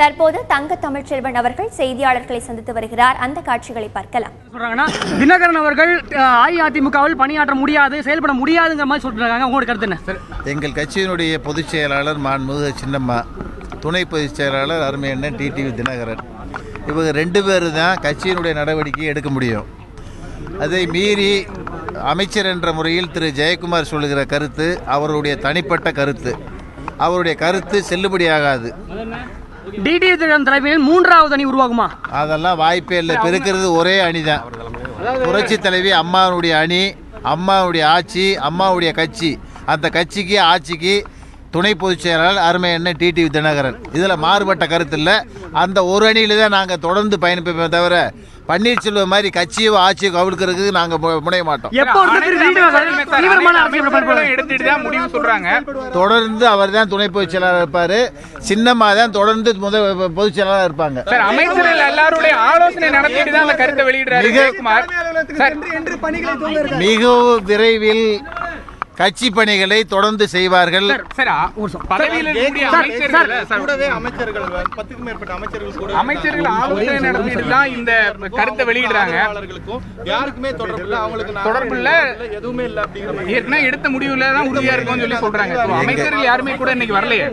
தற்போது தங்க தமிழ்ச்செல்வன் அவர்கள் செய்தியாளர்களை சந்தித்து வருகிறார். அந்த காட்சிகளை பார்க்கலாம். சொல்றாங்கன்னா தினகரன் அவர்கள் அஇஅதிமுகவில் பணியாற்ற முடியாது செயல்பட முடியாதுங்கிற மாதிரி சொல்றாங்க. உங்களோட கருத்து என்ன? எங்கள் கட்சியினுடைய பொதுச் செயலாளர் மாண்புமிகு சின்னம்மா துணை பொதுச் செயலாளர் அருமையண்ணன் டிடிவி தினகரன். இவங்க ரெண்டு பேர் தான் கட்சியினுடைய நடவடிக்கை எடுக்க முடியும். அதை மீறி அமைச்சர் என்ற முறையில் திரு. ஜெயக்குமார் சொல்லுகிற கருத்து அவருடைய தனிப்பட்ட கருத்து. அவருடைய கருத்து செல்லுபடியாகாது. டிடி தினம் தலைமையில் மூன்றாவது அணி உருவாகுமா? அதெல்லாம் வாய்ப்பே இல்லை. இப்ப இருக்கிறது ஒரே அணி தான் புரட்சி தலைவி அம்மாவுடைய அணி அம்மாவுடைய ஆட்சி அம்மாவுடைய கட்சி. அந்த கட்சிக்கு ஆட்சிக்கு துணை பொதுச் செயலாளர் அருமை அண்ணன் டிடிவி தினகரன். இதில் மாறுபட்ட கருத்து இல்லை அந்த ஒரு அணியில தான் நாங்கள் தொடர்ந்து பயணிப்போமே தவிர பன்னீர்செல்வம் மாதிரி கட்சியோ ஆட்சியோ கவிழ்க்கிறதுக்கு நாங்கள் முனைய மாட்டோம். டிடி தொடர்ந்து அவர் தான் துணை பொதுச் செயலாளர் இருப்பார். சின்னம்மா தான் தொடர்ந்து முத பொதுச் செயலாளர் இருப்பாங்க. மிக- மிகவும் விரைவில் கட்சி பணிகளை தொடர்ந்து செய்வார்கள். அமைச்சர்கள் சார், கூடவே அமைச்சர்கள் பத்துக்கும் மேற்பட்ட அமைச்சர்கள் அமைச்சர்கள் ஆலோசனை நடத்திட்டு தான் இந்த கருத்தை வெளியிடுறாங்க. யாருக்குமே தொடர்பு இல்ல. அவங்களுக்கு தொடர்பு இல்ல. எதுவுமே இல்ல ஏற்கனவே எடுத்த முடிவுல தான் உறுதியா இருக்கும்னு சொல்லி சொல்றாங்க. அமைச்சர்கள் யாருமே கூட இன்னைக்கு வரலையே.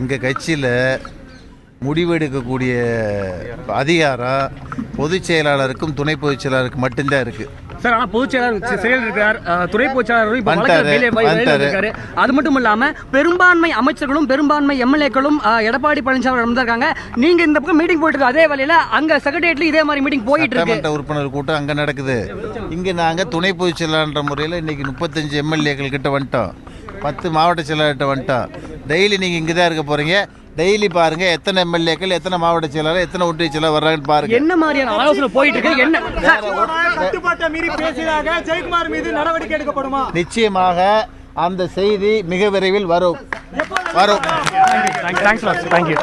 எங்கள் கட்சியில் முடிவெடுக்கக்கூடிய அதிகாரம் பொதுச் செயலாளருக்கும் துணை பொதுச் செயலாளருக்கும் மட்டும்தான் இருக்குது சார் ஆனா பொதுச் செயலாளர் செயல் இருக்கிறார் துறை பொதுச் செயலாளர் இப்ப வந்துட்டாரு, வழக்குல வேலை- வேலையில வந்துட்டாரு. இருக்காரு அது மட்டும் இல்லாம பெரும்பான்மை அமைச்சர்களும் பெரும்பான்மை எம்எல்ஏக்களும் எடப்பாடி பழனிசாமி வந்திருக்காங்க நீங்க இந்த பக்கம் மீட்டிங் போயிட்டு அதே வழியில அங்க செக்ரட்டரியேட்ல இதே மாதிரி மீட்டிங் போயிட்டு இருக்கு. உறுப்பினர் கூட்டம் அங்கே நடக்குது. இங்கே நாங்கள் துணை பொதுச் செயலாளர்ன்ற முறையில் இன்னைக்கு முப்பத்தஞ்சு எம்எல்ஏக்கள் கிட்ட வந்துட்டோம். பத்து மாவட்ட செயலாளர்கிட்ட வந்துட்டோம். டெய்லி நீங்கள் இங்கே தான் இருக்க போகிறீங்க டெய்லி பாருங்க எத்தனை எம்எல்ஏக்கள் எத்தனை மாவட்ட செயலாளர் எத்தனை ஒன்றிய செயலாளர் வர்றாங்கன்னு பாருங்க. என்ன மாதிரியான ஆலோசனை போயிட்டு இருக்கு? என்ன? கட்டுப்பாட்டை மீறி பேசியதாக ஜெயக்குமார் மீது நடவடிக்கை எடுக்கப்படுமா? நிச்சயமாக அந்த செய்தி மிக விரைவில் வரும். வரும். Thanks thank you